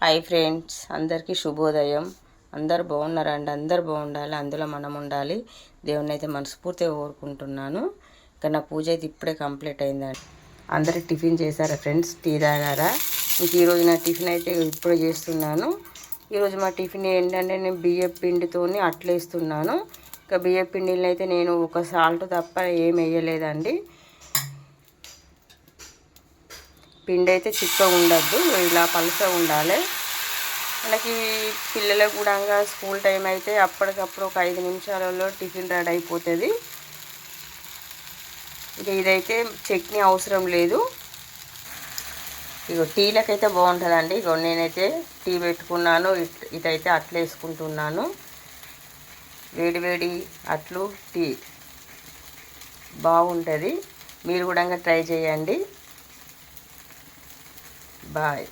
Hi friends అందరికీ శుభోదయం. అందరు బాగున్నారండి అందరు బాగుండాలి అందులో మనం ఉండాలి. దేవుని అయితే మనస్ఫూర్తిగా కోరుకుంటున్నాను. ఇంకా నా పూజ అయితే ఇప్పుడే కంప్లీట్ అయిందండి. అందరు టిఫిన్ చేశారా ఫ్రెండ్స్ టీ తాగారా? ఇంక ఈరోజు నా టిఫిన్ అయితే ఇప్పుడే చేస్తున్నాను. ఈరోజు మా టిఫిన్ ఏంటంటే నేను బియ్యం పిండితో అట్లేస్తున్నాను. ఇంకా బియ్య పిండిని అయితే నేను ఒక సాల్ట్ తప్ప ఏం వేయలేదండి. పిండి అయితే చిక్కగా ఉండద్దు ఇలా పలుసగా ఉండాలి. మనకి పిల్లలకు కూడా స్కూల్ టైం అయితే అప్పటికప్పుడు ఒక ఐదు నిమిషాలలో టిఫిన్ రెడీ అయిపోతుంది. ఇక ఇదైతే చట్నీ అవసరం లేదు. ఇక టీలకైతే బాగుంటుందండి. ఇక నేనైతే టీ పెట్టుకున్నాను ఇటైతే అట్లు వేసుకుంటున్నాను. వేడి వేడి అట్లు టీ బాగుంటుంది. మీరు కూడా ట్రై చేయండి. Bye.